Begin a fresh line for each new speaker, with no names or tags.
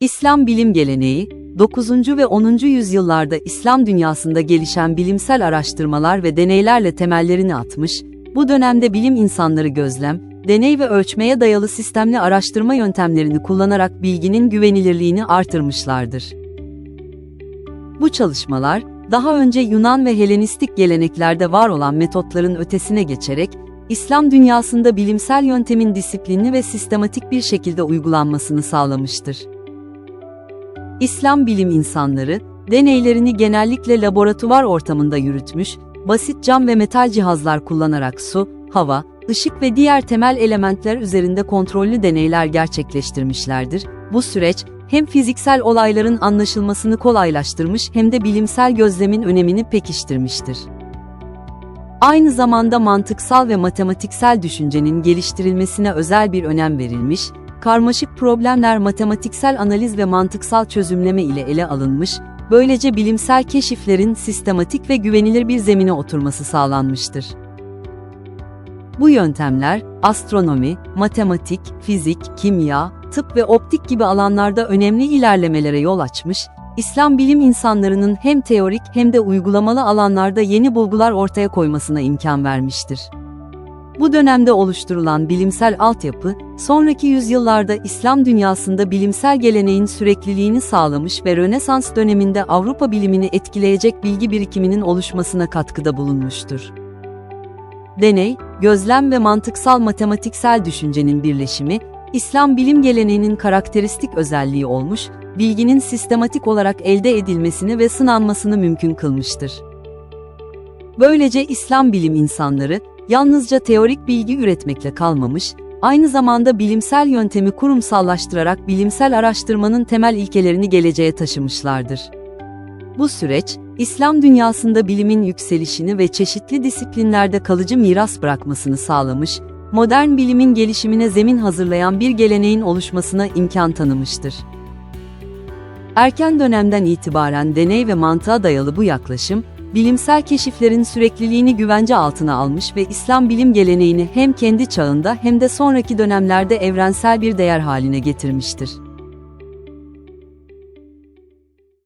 İslam bilim geleneği, 9. ve 10. yüzyıllarda İslam dünyasında gelişen bilimsel araştırmalar ve deneylerle temellerini atmış, bu dönemde bilim insanları gözlem, deney ve ölçmeye dayalı sistemli araştırma yöntemlerini kullanarak bilginin güvenilirliğini artırmışlardır. Bu çalışmalar, daha önce Yunan ve Helenistik geleneklerde var olan metotların ötesine geçerek, İslam dünyasında bilimsel yöntemin disiplinli ve sistematik bir şekilde uygulanmasını sağlamıştır. İslam bilim insanları, deneylerini genellikle laboratuvar ortamında yürütmüş, basit cam ve metal cihazlar kullanarak su, hava, ışık ve diğer temel elementler üzerinde kontrollü deneyler gerçekleştirmişlerdir. Bu süreç, hem fiziksel olayların anlaşılmasını kolaylaştırmış hem de bilimsel gözlemin önemini pekiştirmiştir. Aynı zamanda mantıksal ve matematiksel düşüncenin geliştirilmesine özel bir önem verilmiş, karmaşık problemler matematiksel analiz ve mantıksal çözümleme ile ele alınmış, böylece bilimsel keşiflerin sistematik ve güvenilir bir zemine oturması sağlanmıştır. Bu yöntemler, astronomi, matematik, fizik, kimya, tıp ve optik gibi alanlarda önemli ilerlemelere yol açmış, İslam bilim insanlarının hem teorik hem de uygulamalı alanlarda yeni bulgular ortaya koymasına imkan vermiştir. Bu dönemde oluşturulan bilimsel altyapı, sonraki yüzyıllarda İslam dünyasında bilimsel geleneğin sürekliliğini sağlamış ve Rönesans döneminde Avrupa bilimini etkileyecek bilgi birikiminin oluşmasına katkıda bulunmuştur. Deney, gözlem ve mantıksal matematiksel düşüncenin birleşimi, İslam bilim geleneğinin karakteristik özelliği olmuş, bilginin sistematik olarak elde edilmesini ve sınanmasını mümkün kılmıştır. Böylece İslam bilim insanları, yalnızca teorik bilgi üretmekle kalmamış, aynı zamanda bilimsel yöntemi kurumsallaştırarak bilimsel araştırmanın temel ilkelerini geleceğe taşımışlardır. Bu süreç, İslam dünyasında bilimin yükselişini ve çeşitli disiplinlerde kalıcı miras bırakmasını sağlamış, modern bilimin gelişimine zemin hazırlayan bir geleneğin oluşmasına imkan tanımıştır. Erken dönemden itibaren deney ve mantığa dayalı bu yaklaşım, bilimsel keşiflerin sürekliliğini güvence altına almış ve İslam bilim geleneğini hem kendi çağında hem de sonraki dönemlerde evrensel bir değer haline getirmiştir.